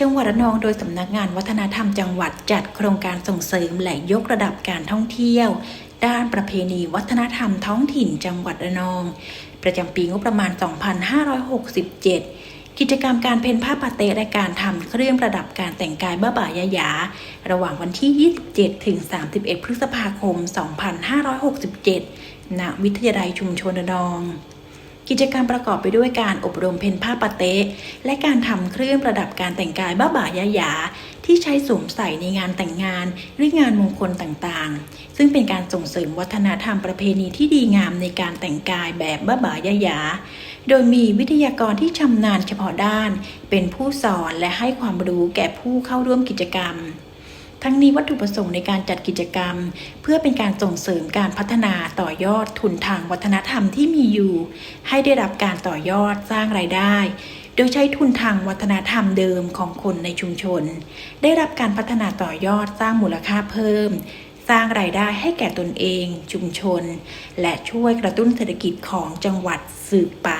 จังหวัดระนองโดยสำนักงานวัฒนธรรมจังหวัดจัดโครงการส่งเสริมและยกระดับการท่องเที่ยว ด้านประเพณีวัฒนธรรมท้องถิ่นจังหวัดระนอง ประจำปีงบประมาณ 2567 กิจกรรมการเพ้นผ้าปาเตและการทำเครื่องประดับการแต่งกายบ้าบ่ายายา ระหว่างวันที่ 27 ถึง 31 พฤษภาคม 2567 ณ วิทยาลัยชุมชนระนอง กิจกรรมประกอบไปด้วยการอบรมเพ้นผ้าปาเตะและการทำเครื่องประดับการแต่งกายบ้าบ่ายายา ที่ใช้สวมใส่ในงานแต่งงาน หรืองานมงคลต่างๆ ซึ่งเป็นการส่งเสริมวัฒนธรรมประเพณีที่ดีงามในการแต่งกายแบบบ้าบ่ายายา โดยมีวิทยากรที่ชำนาญเฉพาะด้าน เป็นผู้สอนและให้ความรู้แก่ผู้เข้าร่วมกิจกรรม ทั้งนี้วัตถุประสงค์ในการจัดกิจกรรม เพื่อเป็นการส่งเสริมการพัฒนาต่อยอดทุนทางวัฒนธรรมที่มีอยู่ ให้ได้รับการต่อยอดสร้างรายได้ โดยใช้ทุนทางวัฒนธรรมเดิมของคนในชุมชน ได้รับการพัฒนาต่อยอดสร้างมูลค่าเพิ่ม สร้างรายได้ให้แก่ตนเอง ชุมชน และช่วยกระตุ้นเศรษฐกิจของจังหวัดสืบไป